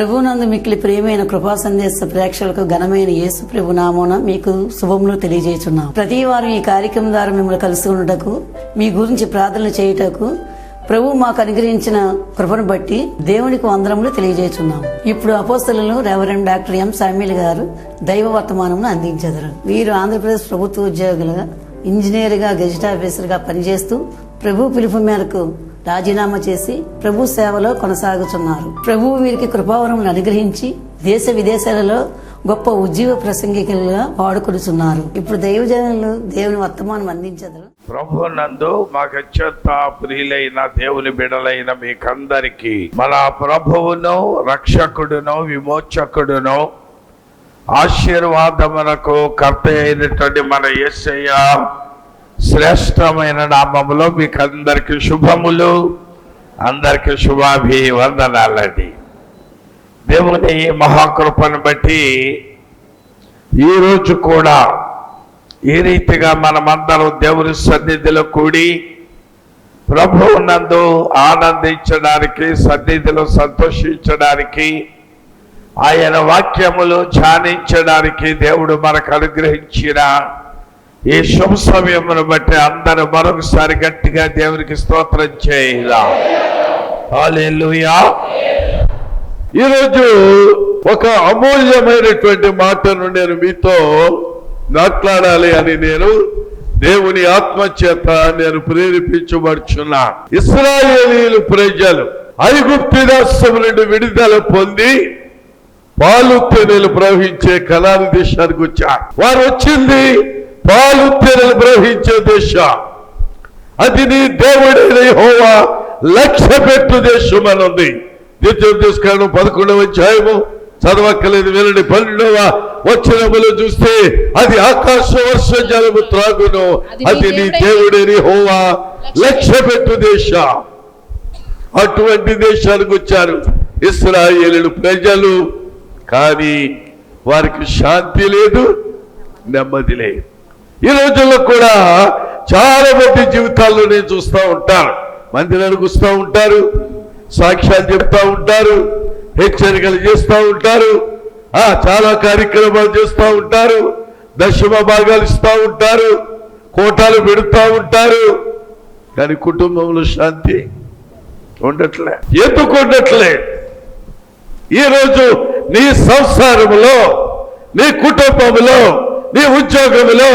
ప్రభునందు మిక్కిలి ప్రియమైన కృపా సందేశ ప్రేక్షకులకు ఘనమైన యేసు ప్రభు నామోన మీకు శుభములు తెలియజేస్తున్నాం ప్రతి వారం ఈ కార్యక్రమం ద్వారా మిమ్మల్ని కలుసుకున్నటకు మీ గురించి ప్రార్థనలు చేయుటకు ప్రభు మాకు అనుగ్రహించిన కృపను బట్టి దేవునికి వందరములు తెలియజేస్తున్నాం ఇప్పుడు అపోస్తలను రెవరెండ్ డాక్టర్ ఎం సామ్యుల్ గారు దైవ వర్తమానమును అందించెదరు. వీరు ఆంధ్రప్రదేశ్ ప్రభుత్వ ఉద్యోగులుగా ఇంజనీర్గా గెజిట్ ఆఫీసర్గా పనిచేస్తూ ప్రభు పిలుపు మేరకు రాజీనామా చేసి ప్రభు సేవలో కొనసాగుతున్నారు. ప్రభు వీరికి కృపావరం అనుగ్రహించి దేశ విదేశాలలో గొప్ప ఉజ్జీవ ప్రసంగికులుగా వాడుకొడుతున్నారు ఇప్పుడు దైవజనులు దేవుని వర్తమానం అందించదు. ప్రభు నందు మాకు అత్యంత ప్రియులైన దేవుని బిడలైన మీకందరికి మన ప్రభువును రక్షకుడును విమోచకుడును ఆశీర్వాదమునకు కర్త అయినటువంటి మన ఎస్ఐ శ్రేష్టమైన నామములో మీకు అందరికి శుభములు అందరికి శుభాభివందనాలండి. దేవుని మహాకృపను బట్టి ఈరోజు కూడా ఈ రీతిగా మనమందరం దేవుని సన్నిధిలో కూడి ప్రభువునందు ఆనందించడానికి సన్నిధిలో సంతోషించడానికి ఆయన వాక్యములు ధ్యానించడానికి దేవుడు మనకు అనుగ్రహించిన ఈ శుభ సమయమును బట్టి అందరూ మరొకసారి గట్టిగా దేవునికి స్తోత్రం చేయలా ఈరోజు ఒక అమూల్యమైనటువంటి మాటను నేను మీతో మాట్లాడాలి అని నేను దేవుని ఆత్మచేత నేను ప్రేరేపించబడుచున్నా. ఇస్రాయేలీలు ప్రజలు ఐగుప్తి రాష్ట్రం నుండి విడుదల పొంది పాలు తేనెలు ప్రవహించే కళాని దేశానికి వచ్చారు. వారు వచ్చింది తేనెలు ప్రవహించే దేశం. అది నీ దేవుడైన యెహోవా లక్ష్య పెట్టు దేశం అని ఉంది. ద్వితీయోపదేశకాండం పదకొండవ అధ్యాయము చదవక్కలేదు వినండి. పన్నెండవ వచ్చినములు చూస్తే అది ఆకాశ వర్ష జలము త్రాగును. అది నీ దేవుడైన యెహోవా లక్ష్య పెట్టు దేశం. అటువంటి దేశానికి వచ్చారు ఇస్రాయేలు ప్రజలు. కానీ వారికి శాంతి లేదు నెమ్మది లేదు. ఈ రోజుల్లో కూడా చాలా మంది జీవితాల్లో నేను చూస్తూ ఉంటాను. మందిరానికి వస్తూ ఉంటారు సాక్ష్యాలు చెప్తూ ఉంటారు హెచ్చరికలు చేస్తూ ఉంటారు ఆ చాలా కార్యక్రమాలు చేస్తూ ఉంటారు దశమ భాగాలు ఇస్తూ ఉంటారు కోటాలు పెడుతూ ఉంటారు. కానీ కుటుంబంలో శాంతి ఉండట్లే. ఎందుకు ఉండట్లే? ఈరోజు నీ సంసారములో నీ కుటుంబంలో నీ ఉద్యోగములో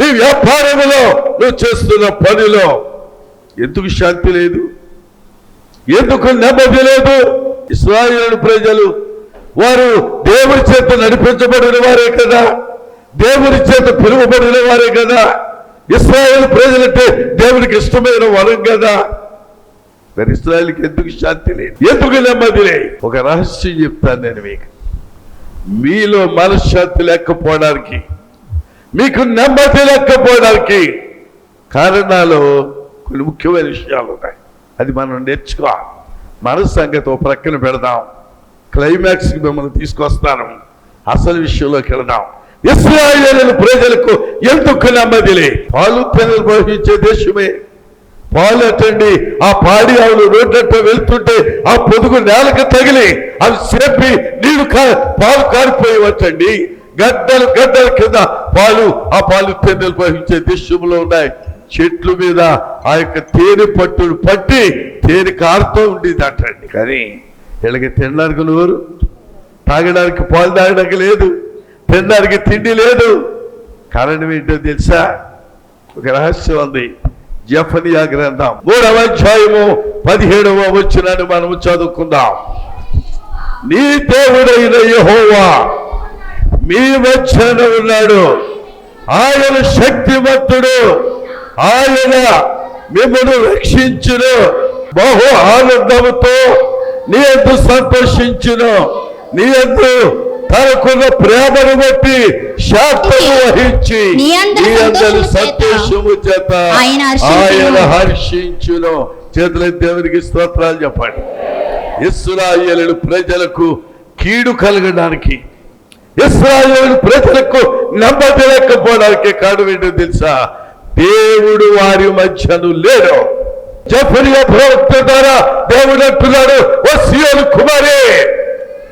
నీ వ్యాపారములో నువ్వు చేస్తున్న పనిలో ఎందుకు శాంతి లేదు? ఎందుకు నెమ్మది లేదు? ఇస్రాయేలు ప్రజలు వారు దేవుని చేత నడిపించబడిన వారే కదా. దేవుని చేత పిలువబడిన వారే కదా. ఇస్రాయేల్ ప్రజలంటే దేవునికి ఇష్టమైన వరం కదా. మరి ఇస్రాయల్కి ఎందుకు శాంతి లేదు? ఎందుకు నెమ్మది లేదు? ఒక రహస్యం చెప్తాను నేను మీకు. మీలో మనశ్శాంతి లేకపోవడానికి మీకు నెమ్మది లేకపోవడానికి కారణాలు కొన్ని ముఖ్యమైన విషయాలు ఉన్నాయి. అది మనం నేర్చుకోవాలి. మన సంగతి ప్రక్కన పెడదాం. క్లైమాక్స్కి మిమ్మల్ని తీసుకొస్తాను. అసలు విషయంలోకి వెళదాం. ఇస్రాయేలు ప్రజలకు ఎందుకు నెమ్మదిలే పాలు పిల్లలు ప్రవహించే దేశమే. పాలు అట్టండి. ఆ పాడి ఆవులు రోడ్డట్ట వెళ్తుంటే ఆ పొదుగు నేలకు తగిలి అవి సేపి నీళ్ళు కా పాలు వచ్చండి గడ్డలు గడ్డల కింద పాలు ఆ పాలు తేనెలు ప్రవహించే దేశంలో ఉన్నాయి. చెట్ల మీద ఆ యొక్క తేనె పట్టును పట్టి తేనె కారుతూ ఉండేది అంటండి. కానీ వీళ్ళకి తినడానికి నోరు తాగడానికి పాలు తాగడానికి లేదు తినడానికి తిండి లేదు. కారణం ఏంటో తెలుసా? ఒక రహస్యం ఉంది. జఫనియా గ్రంథం మూడవ అధ్యాయము పదిహేడవ వచ్చినని మనము చదువుకుందాం. నీ దేవుడైన యెహోవా మీ మధ్యన ఉన్నాడు. ఆయన శక్తివంతుడు. ఆయన మిమ్మల్ని రక్షించును. బహు ఆనందముతో నీ ఎందు సంతోషించును. నీ ఎందు తనకున్న ప్రేమను బట్టి శాంతము వహించి నీ అందరి సంతోషము చేత. ఆయన హర్షించును. చేతుల దేవునికి స్తోత్రాలు చెప్పండి. ఇస్రాయేలు ప్రజలకు కీడు కలగడానికి ఇస్రాయేలు ప్రజలకు నెమ్మది లేకపోవడానికి కారణం ఏంటో తెలుసా? దేవుడు వారి మధ్యను లేడు. జఫరియా ప్రవక్త ద్వారా దేవుడు అంటున్నాడు ఓ సియోను కుమారే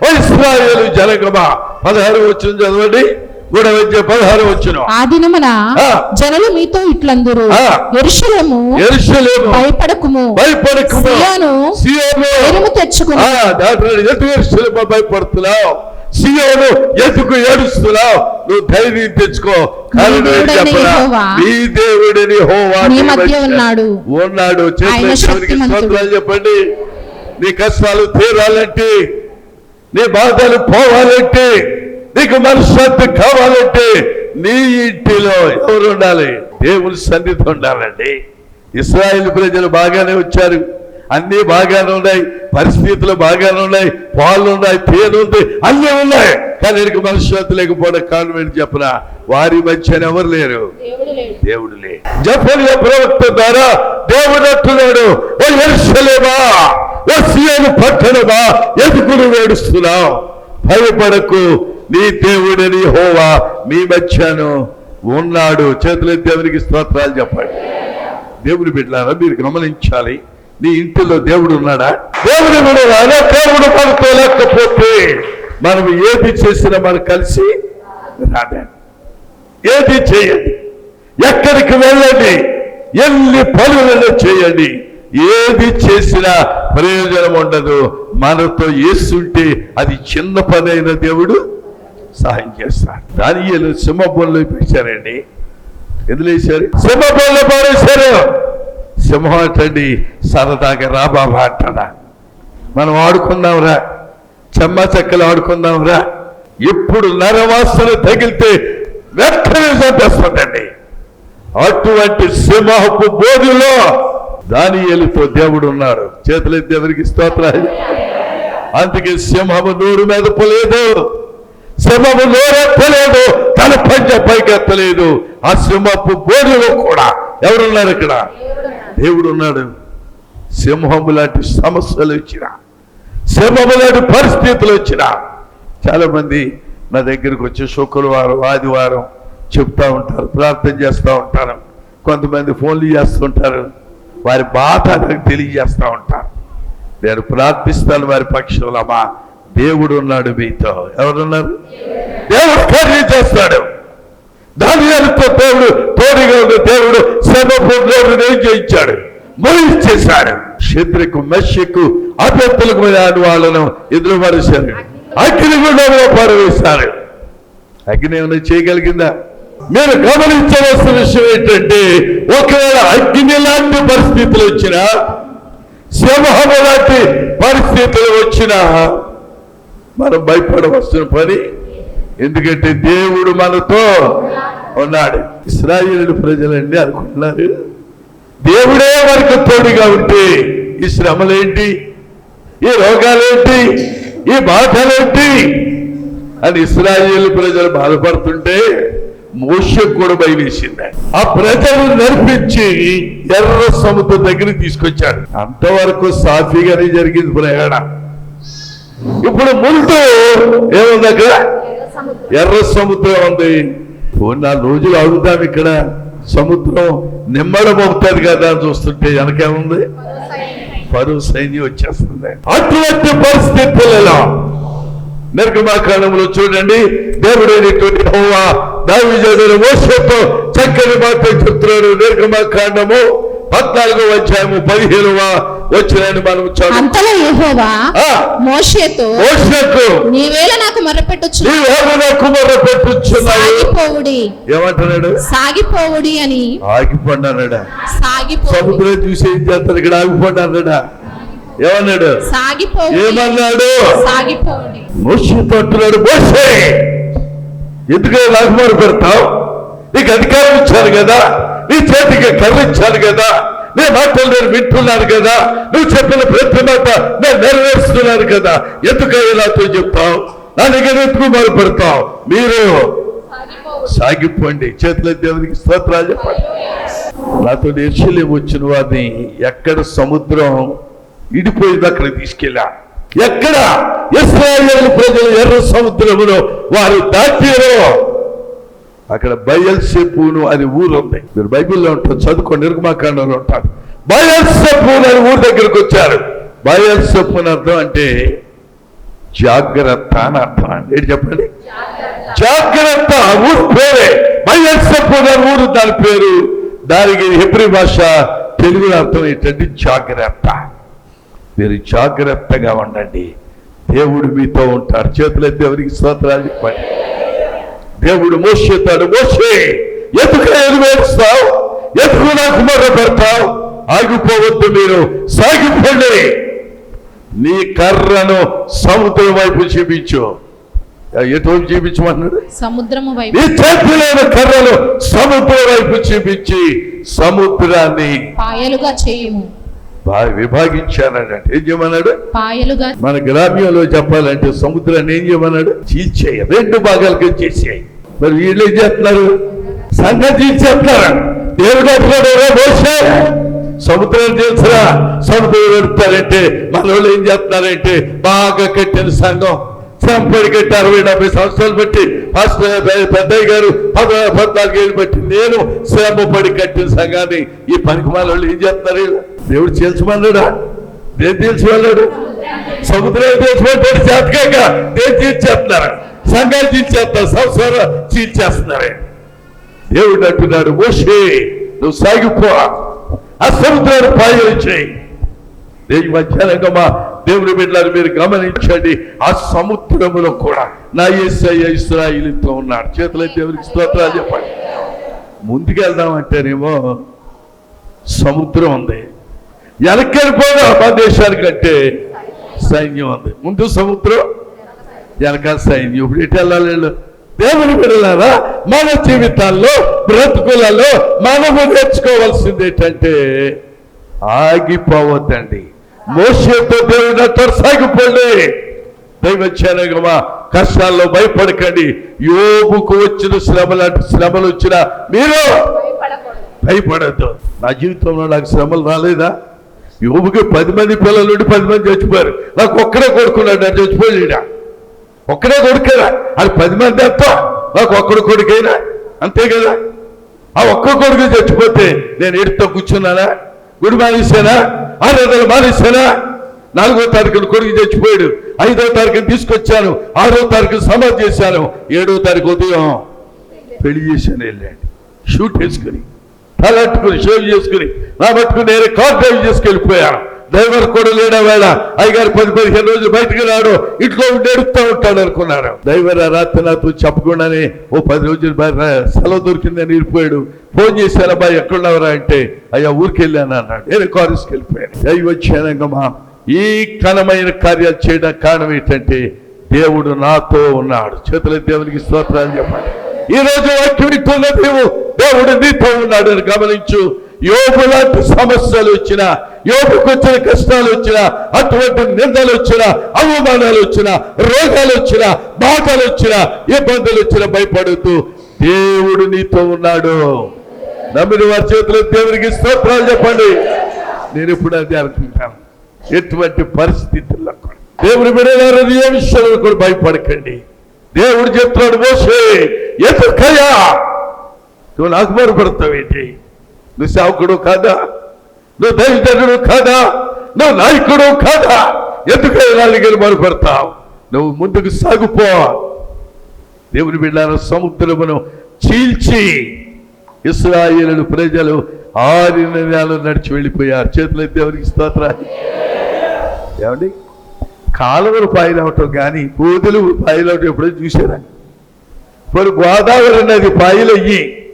ఓ ఇస్రాయేలు జనగమా. పదహారు వచ్చిన చదవండి. మూడవ అధ్యాయం పదహారు వచ్చిన. ఆ దినమున ఆ. జనులు మీతో ఇట్లందురు. ఆ. ఎరుషలేము ఎరుషలేము భయపడకుము. భయపడకుము. సియోను సియోను. ఎరుము తెచ్చుకుని. ఆ, దాంట్లో ఎందుకు ఎరుషలేము భయపడుతున్నావు? సియోను ఎందుకు ఏడుస్తున్నావు? నువ్వు ధైర్యం తెచ్చుకో. దేవుడైన నీ హోవా ఉన్నాడు. స్తోత్రాలు చెప్పండి. నీ కష్టాలు తీరాలంటే నీ బాధలు పోవాలంటే నీకు మనశ్శాంతి కావాలంటే నీ ఇంటిలో ఎవరు ఉండాలి? దేవుని సన్నిధి ఉండాలండి. ఇస్రాయేల్ ప్రజలు బాగానే వచ్చారు. అన్ని బాగానే ఉన్నాయి. పరిస్థితులు బాగానే ఉన్నాయి. పాలు ఉన్నాయి తేనె ఉంది అన్నీ ఉన్నాయి. కానీ నీకు మనశ్శాంతి లేకపోవడం ఏంటి చెప్పన? వారి మధ్యన ఎవరు లేరు? దేవుడు లే జఫర్య ప్రవక్త ద్వారా దేవుడు అంటున్నాడు పట్టణమా? ఎందుకు నువ్వు ఏడుస్తున్నావు? భయపడకు. నీ దేవుడని హోవా మీ మధ్యను ఉన్నాడు. చేతుల దేవునికి స్తోత్రాలు చెప్పండి. దేవుడు బిడ్డారా మీరు గమనించాలి. నీ ఇంటిలో దేవుడు ఉన్నాడా? దేవుడు వినరాదా దేవుడు మనతో లేకపోతే మనం ఏది చేసినా మనం కలిసి రాదా ఏది చేయండి? ఎక్కడికి వెళ్ళండి? ఎన్ని పనులను చేయండి? ఏది చేసినా ప్రయోజనం ఉండదు. మనతో ఏసుంటే అది చిన్న పని అయిన దేవుడు సహాయం చేస్తాడు. దాని సింహబొల్లో పెట్టారండి. ఎందులో వేశారు? సింహబొల్లో పారేశారు. సింహం సరదాగా రా బాబా అంటాడా? మనం ఆడుకుందాంరా. చెమ్మ చెక్కలు ఆడుకుందాంరా. ఇప్పుడు నరవాసన తగిలితే వెంటనే చంపేస్తుందండి. అటువంటి సింహపు బోధులో దానియేలుతో దేవుడు ఉన్నాడు చేతులు దేవునికి స్తోత్రాలు? అందుకే సింహము నోరు మీద పోలేదు. సింహము నోరెత్తలేదు తన పంచ పైకెత్తలేదు. ఆ సింహపు బోధులో కూడా ఎవరున్నారు ఇక్కడ? దేవుడు ఉన్నాడు సింహము లాంటి సమస్యలు వచ్చిన సింహము లాంటి పరిస్థితులు వచ్చినా చాలామంది నా దగ్గరికి వచ్చి శుక్రవారం ఆదివారం చెప్తా ఉంటారు ప్రార్థన చేస్తూ ఉంటారు. కొంతమంది ఫోన్లు చేస్తుంటారు. వారి బాధ నాకు తెలియజేస్తూ ఉంటారు. నేను ప్రార్థిస్తాను వారి పక్షంలో మా దేవుడు ఉన్నాడు మీతో. ఎవరున్నారు? దేవుడు చేస్తాడు. దానియాలతో దేవుడు తోడుగా ఉన్న దేవుడు శ్రమపు దేవుడు ఏం చేయించాడు చేశాడు. శత్రుకు మెషకు అభ్యర్థులకు మీద వాళ్ళను ఎదురు పరేశారు అగ్నిగుండంలో పరవేశారు అగ్ని ఏమైనా చేయగలిగిందా? మీరు గమనించవలసిన విషయం ఏంటంటే ఒకవేళ అగ్ని లాంటి పరిస్థితులు వచ్చినా సింహము లాంటి పరిస్థితులు వచ్చినా మనం భయపడవలసిన పని? ఎందుకంటే దేవుడు మనతో ఉన్నాడు. ఇస్రాయేలు ప్రజలండి అనుకుంటున్నారు. దేవుడే మనకు తోడుగా ఉంటే ఈ శ్రమలేంటి? ఈ రోగాలేంటి? ఈ బాధలేంటి? అని ఇస్రాయేల్ ప్రజలు బాధపడుతుంటే మోషకు కూడా భయం వేసింది ఆ ప్రజలు నడిపించి ఎర్ర సముద్రం దగ్గరికి తీసుకొచ్చాడు. అంతవరకు సాఫీగానే జరిగింది ప్రయాణం. ఇప్పుడు ముందు ఏముంది అక్కడ? ఎర్ర సముద్రం ఉంది. నాలుగు రోజులు ఆగుతాం ఇక్కడ. సముద్రం నిమ్మడం అవుతుంది కదా అని చూస్తుంటే వెనకేముంది? పరువు సైన్యం వచ్చేస్తుంది. అటువంటి పరిస్థితులలో నిర్గమాకాండంలో చూడండి. దేవుడైనటువంటి హోవా దావిజనుడు మోసతో చక్కని మాట చెప్తున్నాడు. నిర్గమాకాండము పద్నాలుగో అధ్యాయము పదిహేనువ వచ్చినని మనం చదువు అంతలో యెహోవా ఆ. మోషేతో నీవేళ నాకు సాగిపోవుడి. ఏమంటున్నాడు? సాగిపోవుడి అని. ఆగిపోండి అన్నాడా సముద్రం చూసి ఏం చేస్తారు ఇక్కడ ఆగిపోండి అన్నాడా ఏమన్నాడు ఏమన్నాడు? సాగిపోవుడి. మోసతో అంటున్నాడు ఎందుకు నాకు మొర పెడతావు? నీకు అధికారం ఇచ్చాను కదా నీ చేతికి కర్ర కదా నీ మాటలు నేను వింటున్నాను కదా. నువ్వు చెప్పిన ప్రతి మాట నేను నెరవేరుస్తున్నాను కదా. ఎందుకు నాతో చెప్తావు? నా దగ్గర ఎందుకు మొర పెడతావు? సాగిపోండి. చేతుల దేవునికి స్తోత్రాలు చెప్పండి. నాతో ఎర్షలేం వచ్చిన వారిని ఎక్కడ సముద్రం ఇడిపోయింది అక్కడ తీసుకెళ్ళా. ఎక్కడ? ఇస్రాయేల్ ప్రజలు ఎర్ర సముద్రములో వారు దాటిరో. అక్కడ బయల్సెపూను అని ఊరు ఉంది. మీరు బైబిల్లో ఉంటారు చదువుకోండి నిర్మాకాండంలో ఉంటారు. బయల్సెపూను అని ఊరు దగ్గరకు వచ్చారు. బయల్సెపూన్ అర్థం అంటే జాగ్రత్త అని అర్థం అండి. ఏంటి చెప్పండి? జాగ్రత్త ఊరు పేరే. మైసప్పుడు ఊరు దాని పేరు. దానికి హెబ్రి భాష తెలుగులో అర్థం ఏంటంటే జాగ్రత్త. మీరు జాగ్రత్తగా ఉండండి. దేవుడు మీతో ఉంటారు చేతులైతే ఎవరికి స్తోత్రాలు చెప్పండి? దేవుడు మోసేతాడు. మోసే ఎందుకు ఎదువేస్తావు ఎందుకు నాకు మొర్ర పెడతావు? ఆగిపోవద్దు మీరు. సాగిపోండి. నీ కర్రను సముద్రం వైపు చూపించు. ఎటువైపు చూపించమన్నాడు సముద్రము వైపు. నీ చేతిలోని కర్రను సముద్రం వైపు చూపించి సముద్రాన్ని పాయలుగా చేయుము. విభాగించానంటే ఏం చేయమన్నాడు? పాయలుగా మన గ్రామ్యంలో చెప్పాలంటే సముద్రాన్ని ఏం చేయమన్నాడు? చీల్చేయ రెండు భాగాలుగా చేసేయి మరి వీళ్ళు ఏం చేస్తున్నారు? సంఘం చీల్చేస్తున్నారు. దేవుడు అంటున్నాడు "రే మోషే, సముద్రం తెలుసురా సముద్రం పెడతారంటే మన వాళ్ళు ఏం చేస్తున్నారంటే బాగా కట్టిన సంఘం. సంపడి అరవై డెబ్బై సంవత్సరాలు బట్టి పెద్దయ్య గారు పద్నాలుగు ఏళ్ళు బట్టి నేను శ్రమ పడి కట్టిన సంఘాన్ని. ఈ పనికి వాళ్ళు ఏం చేస్తున్నారు దేవుడు చేల్చమన్నాడా నేను తెలుసుకున్నాడు సముద్రం తెలుసుకుంటాడు చేతకాక నేను తీర్చేస్తున్నారు. సంఘాలు తీర్చేస్తారు సంవత్సరం తీర్చేస్తున్నారే. దేవుడు అంటున్నాడు మోషే నువ్వు సాగిపో. ఆ సముద్రాన్ని పాయించేయి నేను మధ్యాహ్నంగా మా దేవుని బిడ్డలను మీరు గమనించండి ఆ సముద్రములో కూడా నా ఏసయ్య ఇస్రాయిలతో ఉన్నాడు. చేతులైతే దేవునికి స్తోత్రాలు చెప్పండి. ముందుకెళ్దామంటేనేమో సముద్రం ఉంది. వెనకెళ్ళిపోదా మా దేశానికంటే సైన్యం ఉంది. ముందు సముద్రం వెనక సైన్యం. ఇప్పుడు ఎటు వెళ్ళాలి వీళ్ళు? దేవుని బిడ్డలారా మన జీవితాల్లో బ్రతుకులలో మనము నేర్చుకోవాల్సింది ఏంటంటే ఆగిపోవద్దండి. మోసేతో దేవుడు అంటారు సాగిపోండి. దైవచ్చానగమా కష్టాల్లో భయపడకండి. యోగుకు వచ్చిన శ్రమ లాంటి శ్రమలు వచ్చినా మీరు భయపడద్దు. నా జీవితంలో నాకు శ్రమలు రాలేదా? యోగుకి పది మంది పిల్లలు ఉండి పది మంది చచ్చిపోయారు. నాకు ఒక్కడే కొడుకున్నాడు నేను చచ్చిపోయాడా ఒక్కడే కొడుకేనా? అది పది మంది ఎంత నాకు ఒక్కడు కొడుకైనా? అంతే కదా? ఆ ఒక్క కొడుకు చచ్చిపోతే నేను ఎడుతో కూర్చున్నానా? గుడి మానేసానా ఆరాధన మానేసానా నాలుగో తారీఖున కొడుకు చచ్చిపోయాడు. ఐదో తారీఖున తీసుకొచ్చాను. ఆరో తారీఖు సమాధి చేశాను. ఏడో తారీఖు ఉదయం పెళ్ళి చేశాను వెళ్ళాడు. షూట్ వేసుకుని తలట్టుకుని షేవ్ చేసుకుని నా మట్టుకు నేను కార్ డ్రైవ్ చేసుకెళ్ళిపోయాను డ్రైవర్ కూడా లేడా వేళ? అయ్యగారు పది పదిహేను రోజులు బయటకు రాడు. ఇంట్లో ఉండి ఎడుతూ ఉంటాడు అనుకున్నాడు. డ్రైవర్ ఆ రాత్రి నాతో చెప్పకుండానే ఓ పది రోజులు సెలవు దొరికిందని వెళ్ళిపోయాడు. ఫోన్ చేశాను అబ్బాయి ఎక్కడున్నావురా అంటే అయ్యా ఊరికి వెళ్ళాను అన్నాడు. నేను కారు వెళ్ళిపోయాను. దైవ వచ్చానంగమ్మా ఈ ఘనమైన కార్యాలు చేయడానికి కారణం ఏంటంటే దేవుడు నాతో ఉన్నాడు. చేతుల దేవునికి స్తోత్రాలు చెప్పండి. ఈ రోజు వాక్యం వింటున్న దేవుడు దేవుడు నీతో ఉన్నాడు అని గమనించు. యోగు లాంటి సమస్యలు వచ్చినా యోగుకు వచ్చిన కష్టాలు వచ్చినా అటువంటి నిందలు వచ్చినా అవమానాలు వచ్చినా రోగాలు వచ్చినా బాధలు వచ్చినా ఇబ్బందులు వచ్చినా భయపడుతూ దేవుడు నీతో ఉన్నాడు. నమ్మిన వారి చేతిలో దేవునికి స్తోత్రాలు చెప్పండి. నేను ఇప్పుడు అది అనుకుంటాను ఎటువంటి పరిస్థితుల్లో కూడా దేవుని ఏ విషయంలో కూడా భయపడకండి. దేవుడు చెప్తున్నాడు మోసే ఎందుకయ్యా? నువ్వు నాకు మరుపడతావేంటి? నువ్వు సేవకుడు కాదా? నువ్వు దైవజనుడు కాదా? నువ్వు నాయకుడు కాదా? ఎందుకైనా నా నువ్వు ముందుకు సాగుపో. దేవుని బిడ్డాల సముద్రమును చీల్చి ఇస్రాయేలు ప్రజలు ఆరు నెలలు నడిచి వెళ్ళిపోయారు. చేతులు దేవునికి స్తోత్ర. ఏమండి? కాలువలు పాయలవటం కానీ కోతులు పాయలవటం ఎప్పుడో చూసారా మరి గోదావరి నది పాయలయ్యి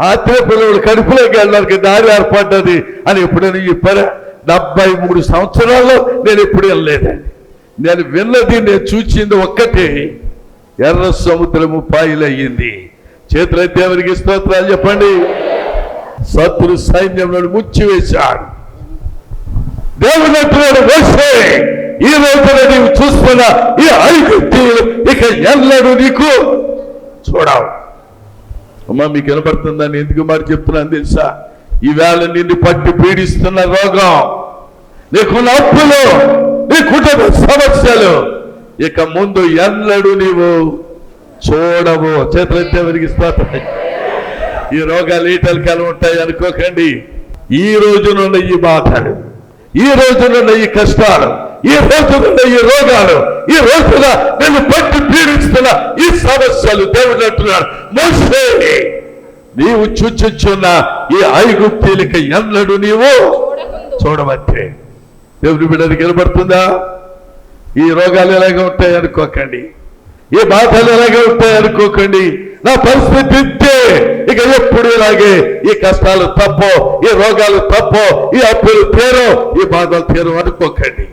ఆత్మ పిల్లలు కడుపులోకి వెళ్ళడానికి దారి ఏర్పడ్డది అని ఎప్పుడైనా చెప్పారా? డెబ్బై మూడు సంవత్సరాల్లో నేను ఎప్పుడు వెళ్ళలేదండి నేను విన్నది నేను చూచింది ఒక్కటే. ఎర్ర సముద్రము పాయలయ్యింది. చేతుల దేవునికి స్తోత్రాలు చెప్పండి. సత్తులు సైన్యంలో ముచ్చివేశాడు. దేవుడు అంటున్నాడు వేసే ఈ రోజున నీవు చూస్తున్న ఈ ఐగుప్తీయులు ఇక ఎల్లడు నీకు చూడవు. అమ్మా మీకు వినపడుతుందని ఎందుకు మరి చెప్తున్నాను తెలుసా? ఈవేళ నిన్ను పట్టి పీడిస్తున్న రోగం నీకున్న అప్పులు నీ కుటుంబ సమస్యలు ఇక ముందు ఎన్నడు నీవు చూడవు. చేతులెత్తే వెలిగిస్తాయి ఈ రోగాలు ఈటలకాలు ఉంటాయి అనుకోకండి. ఈ రోజునున్న ఈ బాధలు ఈ రోజునున్న ఈ కష్టాలు ఈ రోజున ఈ రోగాలు ఈ రోజున నేను పట్టి పీడిస్తున్న ఈ సమస్యలు దేవుడు అంటున్నాడు. మోసే నీవు చూచుచున్న ఈ ఐగుప్తీలకి ఎన్నడు నీవు చూడవచ్చే దేవుని బిడ్డది కనబడుతుందా? ఈ రోగాలు ఎలాగే ఉంటాయి అనుకోకండి. ఈ బాధలు ఎలాగ ఉంటాయి అనుకోకండి. నా పరిస్థితి ఇంతే. ఇక ఎప్పుడు ఇలాగే ఈ కష్టాలు తప్పో ఈ రోగాలు తప్పో ఈ అప్పులు తీరో ఈ బాధలు తీరో అనుకోకండి.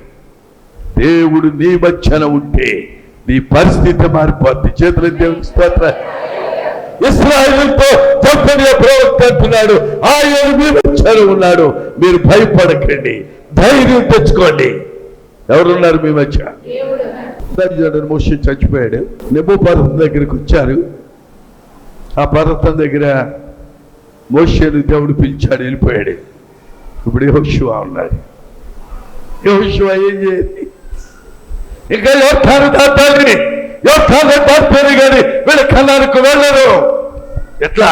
దేవుడు నీ మధ్యన ఉంటే నీ పరిస్థితి మారిపోద్ది. చేతులు దేవుని స్తోత్ర. ఇస్రాయల్తో చెప్పని ప్రవక్త అంటున్నాడు. ఆయన మీ మధ్యన ఉన్నాడు. మీరు భయపడకండి. ధైర్యం తెచ్చుకోండి. ఎవరున్నారు మీ మధ్య? మోషి చచ్చిపోయాడు. నెబ్బు పర్వతం దగ్గరికి వచ్చారు. ఆ పర్వతం దగ్గర మోషేను దేవుడు పిలిచాడు వెళ్ళిపోయాడు. ఇప్పుడు యెహోషువ ఉన్నాడు. యెహోషువ ఏం చేయాలి ఇంకా యోర్థాను దాటాలి యోర్థాను దాటారు కానీ వీళ్ళ కన్నానికి వెళ్ళరు. ఎట్లా?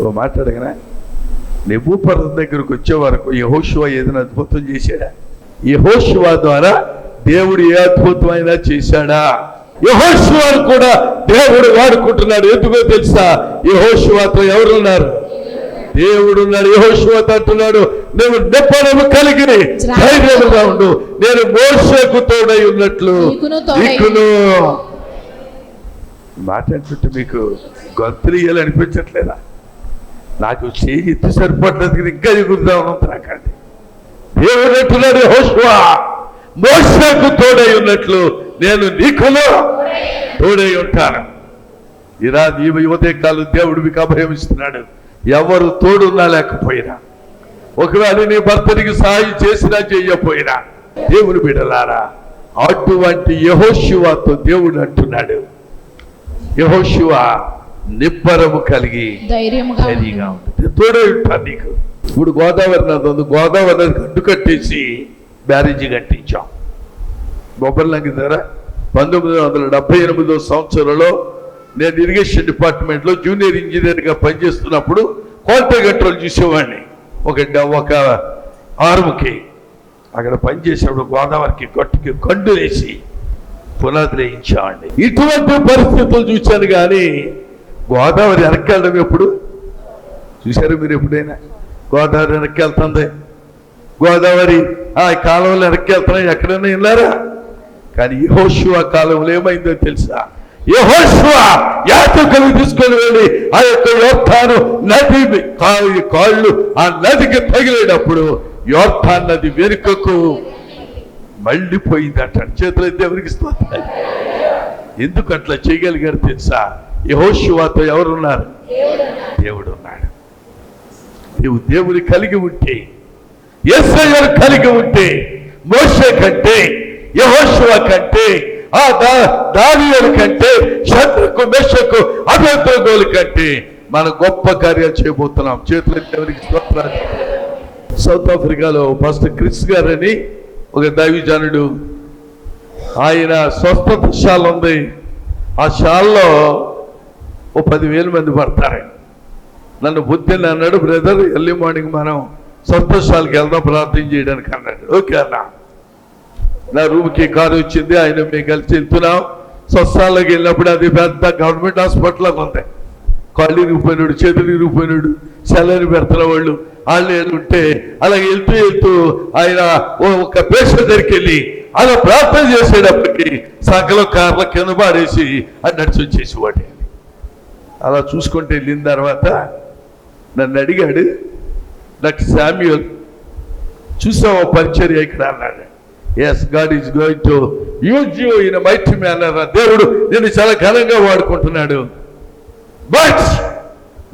ఓ మాట్లాడగనా నెబూ పర్వతం దగ్గరకు వచ్చే వరకు యహోశివ ఏదైనా అద్భుతం చేశాడా? యహోశివ ద్వారా దేవుడు ఏ అద్భుతమైనా చేశాడా? యహోశివాను కూడా దేవుడు వాడుకుంటున్నాడు. ఎందుకో తెలుసా? యహోశివాతో ఎవరున్నారు? దేవుడు ఉన్నాడు యహోశివతో అంటున్నాడు నువ్వు నెప్పనము కలిగి ధైర్యముగా ఉండు. నేను మోసకు తోడై ఉన్నట్లు. నీకును మాట్లాడుతుంటే మీకు గొంతులు అనిపించట్లేదా? నాకు చేయి ఎత్తి సరిపడ్డది ఇంకా ఎగురుదాం నాకండి దేవుడు అంటున్నాడు హోష్వా మోసకు తోడై ఉన్నట్లు. నేను నీకును తోడై ఉంటాను. ఇలా ఈ యువతే కాలం దేవుడు మీకు అభయం ఇస్తున్నాడు ఎవరు తోడున్నా లేకపోయినా. ఒకవేళ నీ భర్తనికి సహాయం చేసినా చేయకపోయినా దేవుడు బిడలారా అటువంటి యహోశివాతో దేవుడు అంటున్నాడు. యహోశివ నిబ్బరము కలిగి ధైర్యంగా ఉంటుంది తోడే ఉంటాను నీకు. ఇప్పుడు గోదావరి నది ఉంది. గోదావరి నది అడ్డు కట్టేసి బ్యారేజీ కట్టించాం. బొబ్బర్లంకి దగ్గర పంతొమ్మిది వందల డెబ్బై ఎనిమిదో సంవత్సరంలో నేను ఇరిగేషన్ డిపార్ట్మెంట్లో జూనియర్ ఇంజనీర్గా పనిచేస్తున్నప్పుడు క్వాలిటీ కంట్రోల్ చూసేవాడిని. ఒక ఒక ఆర్ముకి. అక్కడ పనిచేసేప్పుడు గోదావరికి గట్టుకి కండు వేసి పునాదులు వేయించామండి ఇటువంటి పరిస్థితులు చూశాను కానీ గోదావరి వెనక్కి ఎప్పుడు? చూశారు మీరు ఎప్పుడైనా? గోదావరి వెనక్కి వెళ్తుంది గోదావరి ఆ కాలంలో వెనక్కి వెళ్తున్నాయి ఎక్కడైనా వెళ్ళారా కానీ యహోశివ కాలంలో ఏమైందో తెలుసా? యహోశ్వ యాతకులు తీసుకొని వెళ్ళి ఆ యొక్క యోర్థాను నది కా- కాళ్ళు ఆ నదికి తగిలేటప్పుడు యోర్థాన్ నది వెనుకకు మళ్ళీపోయిందట. చేతులు దేవునికి స్తోత్రం ఎందుకు అట్లా చేయగలిగారు తెలుసా? యహోశివాతో ఎవరున్నారు? దేవుడు ఉన్నాడు నీవు దేవుని కలిగి ఉంటే ఎస్ఐ కలిగి ఉంటే మోసే కంటే యహోశివ కంటే ఆ దా దానియలు కంటే శత్రుకు మెషకు అభ్యంతరగోలు కంటే మన గొప్ప కార్యాలు చేయబోతున్నాం. చేతులు దేవునికి స్తోత్రాలు. సౌత్ ఆఫ్రికాలో ఫస్ట్ క్రిస్ గారని ఒక దైవజనుడు ఆయన స్వస్థత శాల ఉంది. ఆ శాలలో ఓ పదివేల మంది పడతారు. నన్ను బుద్ధిని అన్నాడు బ్రదర్ ఎర్లీ మార్నింగ్ మనం స్వస్థశాలకి వెళ్దాం ప్రార్థన చేయడానికి అన్నాడు. ఓకే అన్నా. నా రూమ్కి కారు వచ్చింది ఆయన మేము కలిసి వెళ్తున్నాం. స్వస్థాలకు వెళ్ళినప్పుడు అది పెద్ద గవర్నమెంట్ హాస్పిటల్ ఉంది. కాళ్ళు ఇరిగిపోయినాడు చేతులు ఇరిగిపోయినాడు సెలని పెడుతున్న వాళ్ళు. వాళ్ళు ఉంటే అలా వెళ్తూ వెళ్తూ ఆయన ఓ ఒక పేషెంట్ దగ్గరికి వెళ్ళి అలా ప్రార్థన చేసేటప్పటికి సకల కార్ల కింద పాడేసి అది నడిచి వచ్చేసేవాడు. అలా చూసుకుంటే వెళ్ళిన తర్వాత నన్ను అడిగాడు నాకు శామ్యుల్ చూసావు పరిచర్య ఇక్కడ అన్నాడు. Yes God is going to use you in mighty manner దేవుడు నేను చాలా ఘనంగా వాడుకుంటున్నాడు. బట్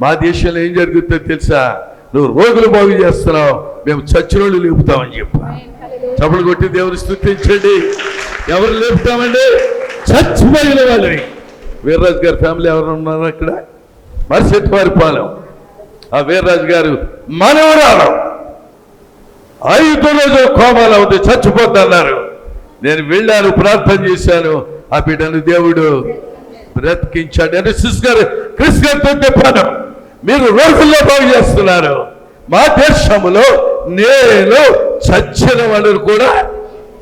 మా దేశంలో ఏం జరుగుతుందో తెలుసా? నువ్వు రోగులు బాగు చేస్తున్నావు. మేము చచ్చినోళ్ళు లేపుతామని చెప్పా. చప్పుడు కొట్టి దేవుని స్థుతించండి. ఎవరు లేపుతామండి? చచ్చిపోయిన వాళ్ళని. వీర్రాజు గారి ఫ్యామిలీ ఎవరు ఉన్నారు అక్కడ మరుసటి వారి పాలెం. ఆ వీర్రాజు గారు మనవరాలం. ఐదు రోజులు కోమాలో ఉంది చచ్చిపోతున్నారు. నేను వెళ్ళాను ప్రార్థన చేశాను. ఆ బిడ్డను దేవుడు బ్రతికించాడు. అని సిస్ గారు క్రిస్ గారితో చెప్పాను మీరు రోజుల్లో బాగు చేస్తున్నారు. మా దేశంలో నేను చచ్చిన వాళ్ళని కూడా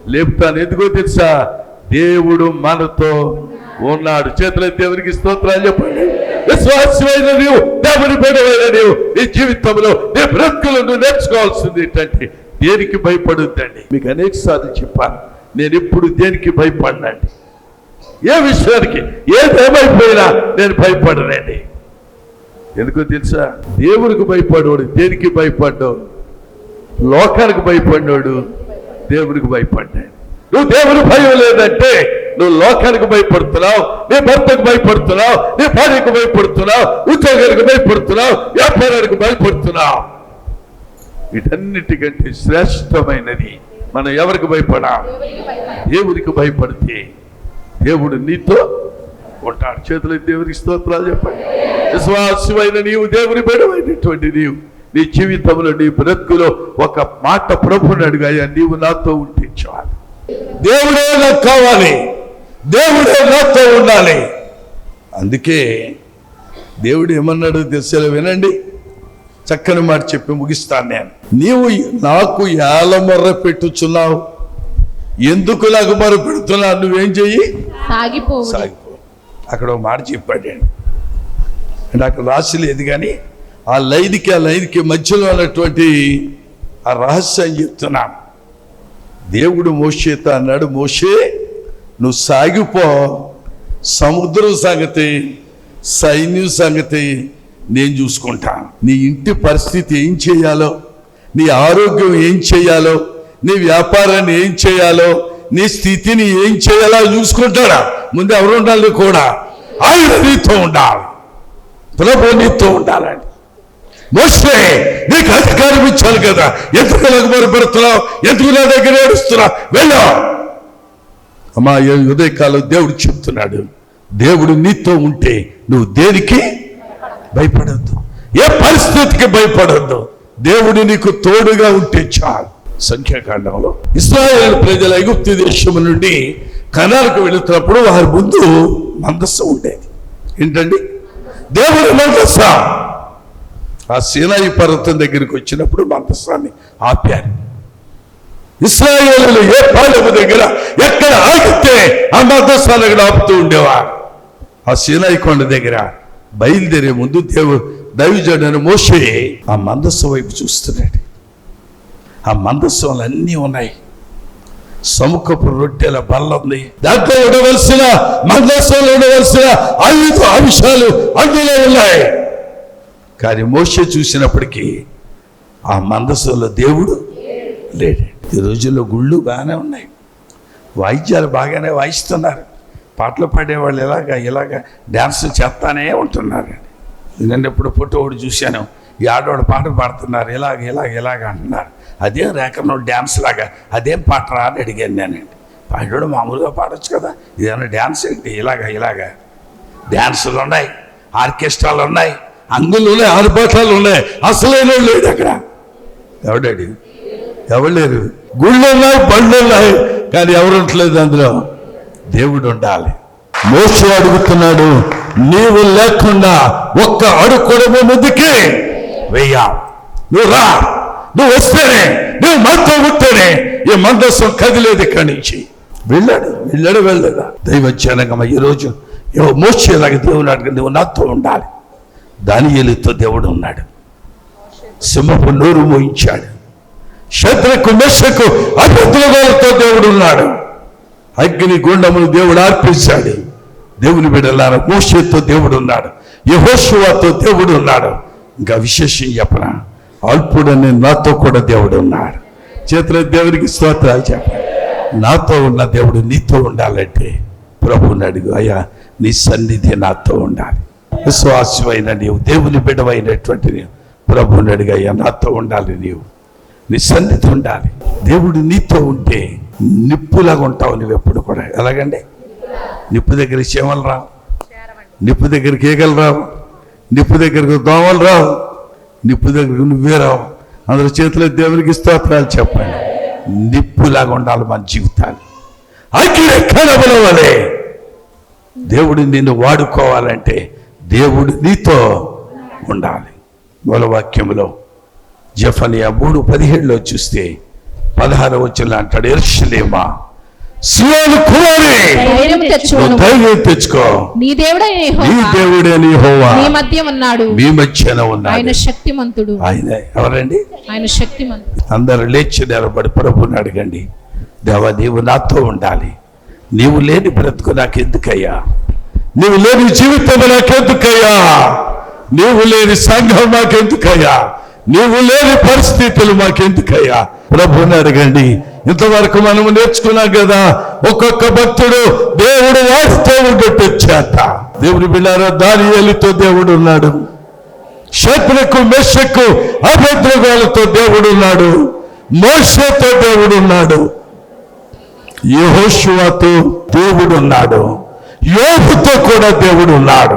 లేపుతాను. ఎందుకో తెలుసా? దేవుడు మనతో ఉన్నాడు. చేతుల దేవునికి స్తోత్రాలు చెప్పండి. విశ్వాసమైన నీవు దేవుని బిడ్డమైన నీవు నీ జీవితంలో నీ బ్రతుకులను నేర్చుకోవాల్సింది ఏంటంటే దేనికి భయపడుద్దండి? మీకు అనేక సార్లు చెప్పాను. నేను ఎప్పుడు దేనికి భయపడినండి? ఏ విషయానికి? ఏదేమైపోయినా నేను భయపడనండి. ఎందుకో తెలుసా? దేవుడికి భయపడవాడు దేనికి భయపడ్డావు లోకానికి భయపడినాడు దేవుడికి భయపడ్డాడు. నువ్వు దేవుని భయం లేదంటే నువ్వు లోకానికి భయపడుతున్నావు నీ భర్తకు భయపడుతున్నావు నీ భార్యకు భయపడుతున్నావు ఉద్యోగానికి భయపడుతున్నావు వ్యాపారానికి భయపడుతున్నావు. వీటన్నిటికంటే శ్రేష్టమైనది మనం ఎవరికి భయపడా? దేవుడికి భయపడితే దేవుడు నీతో ఉంటాడు. చేతులు దేవునికి స్తోత్రాలు చెప్పండి. విశ్వాసమైన నీవు దేవుని బిడమైనటువంటి నీవు నీ జీవితంలో నీ బ్రతుకులో ఒక మాట ప్రభుని అడిగాయా? నీవు నాతో ఉంటే చాలు. దేవుడే నాకు కావాలి. దేవుడే నాతో ఉండాలి. అందుకే దేవుడు ఏమన్నాడు దశలో వినండి. చక్కని మాట చెప్పి ముగిస్తాను నేను. నీవు నాకు ఏల మొర్ర పెట్టుచున్నావు. ఎందుకు నాకు మొర్ర పెడుతున్నావు? నువ్వేం చెయ్యి? సాగిపోవు సాగిపో. అక్కడ ఒక మాట చెప్పాడండి అక్కడ రాసి లేదు కానీ ఆ లైన్కి ఆ లైన్కి మధ్యలో ఉన్నటువంటి ఆ రహస్యం చెప్తున్నాను. దేవుడు మోషేతో అన్నాడు మోషే నువ్వు సాగిపో. సముద్రం సంగతి సైన్యం సంగతి నేను చూసుకుంటాను నీ ఇంటి పరిస్థితి ఏం చేయాలో నీ ఆరోగ్యం ఏం చేయాలో నీ వ్యాపారాన్ని ఏం చేయాలో నీ స్థితిని ఏం చేయాలో చూసుకుంటాడా? ముందు ఎవరు ఉండాలి కూడా? ఆయన నీతో ఉండాలి. ప్రభు నీతో ఉండాలండి. మోసే నీకు అధికారం ఇచ్చాను కదా. ఎందుకు నాకు మరపడుతున్నావు ఎందుకు నా దగ్గర ఏడుస్తున్నావు? వెళ్ళా. అమ్మా ఈ ఉదయకాలం దేవుడు చెప్తున్నాడు. దేవుడు నీతో ఉంటే నువ్వు దేనికి భయపడద్దు. ఏ పరిస్థితికి భయపడద్దు? దేవుడు నీకు తోడుగా ఉంటే చాలు. సంఖ్యాకాండంలో ఇస్రాయేల్ ప్రజల ఐగుప్తి దేశం నుండి కనాలకు వెళుతున్నప్పుడు వారి ముందు మందస్సు ఉండేది. ఏంటండి? దేవుడి మందస్స ఆ సీనాయి పర్వతం దగ్గరికి వచ్చినప్పుడు మందస్సాన్ని ఆపారు. ఇస్రాయేలు ఏ పాలెము దగ్గర ఎక్కడ ఆగితే ఆ మందస్సాన్ని ఆపుతూ ఉండేవారు. ఆ సీనాయి కొండ దగ్గర బయలుదేరే ముందు దేవు దైవజనుడు మోషే ఆ మందస్సు వైపు చూస్తున్నాడు. ఆ మందస్సులు అన్నీ ఉన్నాయి. సముఖపు రొట్టెల బల్ల ఉంది. దాంట్లో ఉండవలసిన మందస్సులో ఉండవలసిన ఐదు అంశాలు అందులో ఉన్నాయి. కానీ మోషే చూసినప్పటికీ ఆ మందస్సులో దేవుడు లేడు. ఈ రోజుల్లో గుళ్ళు బాగానే ఉన్నాయి. వాయిద్యాలు బాగానే వాయిస్తున్నారు. పాటలు పాడేవాళ్ళు ఇలాగా ఇలాగ డ్యాన్స్ చేస్తానే ఉంటున్నారు. నేను ఎప్పుడు ఫోటో ఒకటి చూశాను ఈ ఆడవాడు పాట పాడుతున్నారు ఇలాగ ఇలాగ ఇలాగ అంటున్నారు. అదేం రేఖను డ్యాన్స్ లాగా అదేం పాట రా అని అడిగాను నేనండి పాడోడు మామూలుగా పాడొచ్చు కదా ఇదేమన్నా డ్యాన్స్ ఏంటి? ఇలాగా ఇలాగ. డ్యాన్సులు ఉన్నాయి ఆర్కెస్ట్రాలు ఉన్నాయి అంగులు ఉన్నాయి ఆర్భాటాలు ఉన్నాయి అసలైన లేదు అక్కడ. ఎవడాడు ఎవరు లేరు? గుళ్ళు ఉన్నాయి బండ్లు ఉన్నాయి కానీ ఎవరు ఉండలేదు అందులో? దేవుడు ఉండాలి మోసు అడుగుతున్నాడు నీవు లేకుండా ఒక్క అడుగు కూడా మేము ముందుకి వెయ్యా నువ్వు రా నువ్వు వస్తేనే నువ్వు మనతో ఉంటేనే ఈ మందస్సం కదిలేదు ఇక్కడి నుంచి. వెళ్ళాడు వెళ్ళాడు వెళ్ళాడు. దైవజ్ఞానంగా ఈరోజు ఏవో మోసేలాగా దేవుడు అడిగి నువ్వు నాతో ఉండాలి. దానియేలుతో దేవుడు ఉన్నాడు. సింహపు నోరు మోయించాడు. శత్రుకు మెషకు అభివృద్ధితో దేవుడు ఉన్నాడు. అగ్ని గుండమును దేవుడు అర్పించాడు. దేవుని బిడ్డలారా మోషేతో దేవుడు ఉన్నాడు యహోశువాతో దేవుడు ఉన్నాడు ఇంకా విశేషం చెప్పన? అల్పుడని నాతో కూడా దేవుడు ఉన్నాడు చేతుల దేవునికి స్తోత్రాలు చెప్పండి. నాతో ఉన్న దేవుడు నీతో ఉండాలంటే ప్రభువుని అడుగు అయ్యా నీ సన్నిధి నాతో ఉండాలి. విశ్వాసమైన నీవు దేవుని బిడవైనటువంటి నీవు ప్రభువుని అడిగి అయ్యా నాతో ఉండాలి నీవు. నీ సన్నిధి ఉండాలి. దేవుడు నీతో ఉంటే నిప్పులాగా ఉంటావు నువ్వు ఎప్పుడు కూడా. ఎలాగండి? నిప్పు దగ్గర చీమలు రావు. నిప్పు దగ్గరికి ఈగలు రావు. నిప్పు దగ్గరకు దోమలు రావు. నిప్పు దగ్గరకు నువ్వే రావు. అందరి చేతిలో దేవునికి స్తోత్రాలు చెప్పండి. నిప్పులాగా ఉండాలి మన జీవితాలు. అగ్ని కనబలవలే దేవుడు నిన్ను వాడుకోవాలంటే దేవుడు నీతో ఉండాలి. మూలవాక్యంలో జఫనియా మూడు పదిహేడులో చూస్తే పదహారు వచ్చిన అంటాడు ఎర్షలేమా? సియోను కుమారి ధైర్యం నువ్వు తెచ్చుకోను. ధైర్యం తెచ్చుకో. నీ దేవుడైన నీ యెహోవా దేవుడే నీ హోవా నీ మధ్య ఉన్నాడు. మీ మధ్యన ఆయన ఉన్నాడు శక్తిమంతుడు. ఆయన. ఎవరండి? ఆయన శక్తిమంతుడు. అందరూ లేచి నిలబడి ప్రభుని అడగండి. దేవా నీవు నాతో ఉండాలి. నీవు లేని బ్రతుకు నాకు ఎందుకయ్యా నీవు లేని జీవితం నాకెందుకయ్యా? నీవు లేని సంఘం నాకెందుకయ్యా? నీవు లేని పరిస్థితులు మాకెందుకయ్యా? ప్రభుని అడగండి. ఇంతవరకు మనము నేర్చుకున్నాం కదా ఒక్కొక్క భక్తుడు దేవుడు వాడితో ఉండట్టు చేత. దేవుడు బిళ్ళారా ఏలితో దేవుడు ఉన్నాడు. శత్రుకు మెషకు అభద్రగాలతో దేవుడు ఉన్నాడు. మోషతో దేవుడు ఉన్నాడు. యెహోషువతో దేవుడు ఉన్నాడు. యోగుతో కూడా దేవుడు ఉన్నాడు.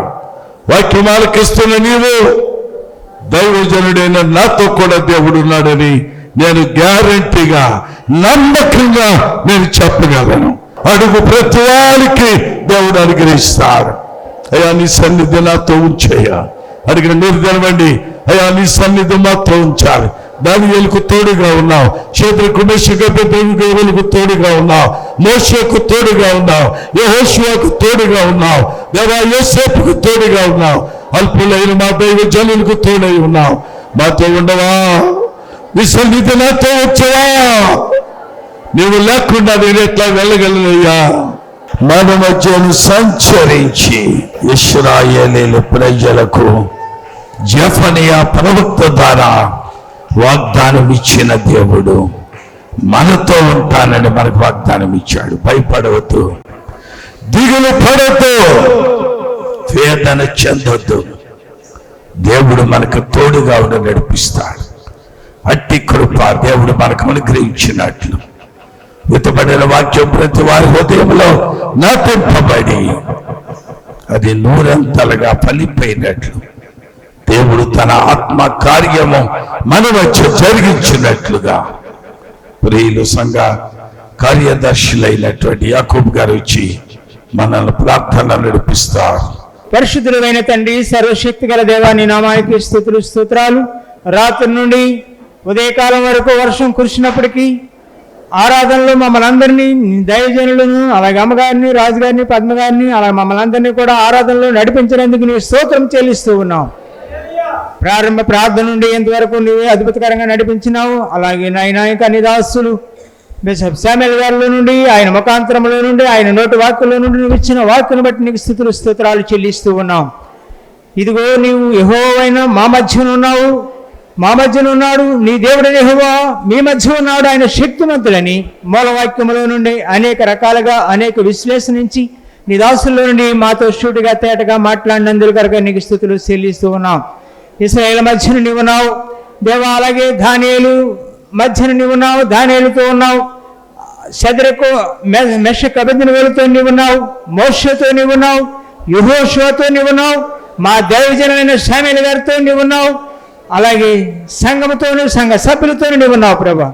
వాక్యం ఆలకిస్తున్న నీవు దైవజనుడైన నాతో కూడా దేవుడు ఉన్నాడని నేను గ్యారంటీగా నమ్మకంగా నేను చెప్పగలను. అడుగు ప్రతి వారికి దేవుడు అనుగ్రహిస్తాడు అయ్యా నీ సన్నిధి నాతో ఉంచేయ్యా. అడిగిన నిర్ధనమండి అయ్యా నీ సన్నిధి మాతో ఉంచాలి. దాని వెలుకు తోడుగా ఉన్నావు. చేతులకు కుమేశ్వరులకు తోడుగా ఉన్నావు. మోషకు తోడుగా ఉన్నావు. యహోశివకు తోడుగా ఉన్నావు. దేవా యోసేపుకు తోడుగా ఉన్నావు. అల్పులైన మా దైవ జనులకు తోడై ఉన్నావు. మాతో ఉండవా? నీ నాతో వచ్చవా? నీవు లేకుండా నేను ఎట్లా వెళ్ళగలనయ్యా? మన మధ్యను సంచరించి ఇస్రాయేలీల ప్రజలకు జఫనియా ప్రవక్త ద్వారా వాగ్దానం ఇచ్చిన దేవుడు మనతో ఉంటానని మనకు వాగ్దానం ఇచ్చాడు భయపడవద్దు. దిగులు పడద్దు వేదన చెందొద్దు. దేవుడు మనకు తోడుగా ఉండి నడిపిస్తాడు. అట్టి కృప దేవుడు మనకు అనుగ్రహించినట్లు. వితబడిన వాక్యం ప్రతి వారి హృదయంలో నాటింపబడి అది నూరంతలుగా ఫలిపోయినట్లు. దేవుడు తన ఆత్మ కార్యము మన వచ్చి జరిగించినట్లుగా. ప్రియులు సంఘ కార్యదర్శులైనటువంటి యాకూబ్ గారు వచ్చి మనల్ని ప్రార్థన నడిపిస్తారు పరిశుద్ధుడైన తండ్రి సర్వశక్తి గల దేవాన్ని నామానికి స్థుతులు స్తోత్రాలు. రాత్రి నుండి ఉదయకాలం వరకు వర్షం కురిసినప్పటికీ ఆరాధనలో మమ్మల్ని అందరినీ దైవజనులను అలాగే అమ్మగారిని రాజుగారిని పద్మగారిని అలాగే మమ్మల్ని అందరినీ కూడా ఆరాధనలో నడిపించినందుకు నీ స్తోత్రం చెల్లిస్తూ ఉన్నాం ప్రారంభ ప్రార్థన నుండి ఇంతవరకు నీవే అద్భుతకరంగా నడిపించినావు. అలాగే నాయనాయక నిదాసులు బిషప్ శామ్యుల్ గారిలో నుండి ఆయన ముఖాంతరంలో నుండి ఆయన నోటి వాక్కులో నుండి నువ్వు ఇచ్చిన వాక్కును బట్టి నీకు స్థుతులు స్తోత్రాలు చెల్లిస్తూ ఉన్నాం ఇదిగో నీవు యహోవైన మా మధ్యన ఉన్నావు. మా మధ్యన ఉన్నాడు నీ దేవుడు యెహోవా మీ మధ్య ఉన్నాడు ఆయన శక్తిమంతుడని మూలవాక్యములో నుండి అనేక రకాలుగా అనేక విశ్లేషణించి నీ దాసుల్లో నుండి మాతో షూటుగా తేటగా మాట్లాడినందుకు కనుక నీకు స్థుతులు చెల్లిస్తూ ఉన్నాం. ఇస్రాయేల్ మధ్యన నీవు ఉన్నావు దేవా అలాగే ధాన్యాలు మధ్యన నీవు ఉన్నావు ధాన్యాలతో ఉన్నావు శద్రకు మెష కబిందిన వేలుతో నీవున్నావు మోషతో యుహోషోతో నీవు ఉన్నావు మా దైవజనమైన శామిల గారితో నీవున్నావు అలాగే సంఘముతోను సంఘ సభ్యులతో నీవున్నావు ప్రభా.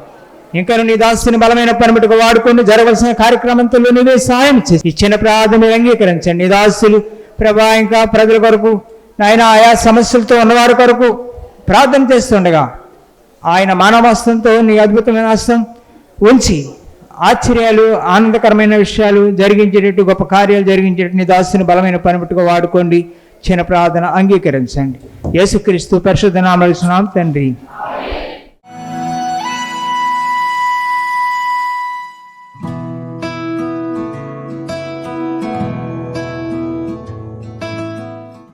ఇంకా నీ దాసుని బలమైన పనిముట్టుకు వాడుకొని జరగవలసిన కార్యక్రమంతో నువ్వే సహాయం చేసి ఇచ్చిన ప్రార్థన అంగీకరించండి. నీ దాసులు ప్రభా ఇంకా ప్రజల కొరకు ఆయన ఆయా సమస్యలతో ఉన్నవారి కొరకు ప్రార్థన చేస్తుండగా ఆయన మానవస్తంతో నీ అద్భుతమైన హస్తం ఉంచి ఆశ్చర్యాలు ఆనందకరమైన విషయాలు జరిగించేటట్టు గొప్ప కార్యాలు జరిగించేటట్టు నీ దాసుని బలమైన పనిముట్టుగా వాడుకోండి. చిన్న ప్రార్థన అంగీకరించండి. యేసుక్రీస్తు పరిశుద్ధనామలు తండ్రి.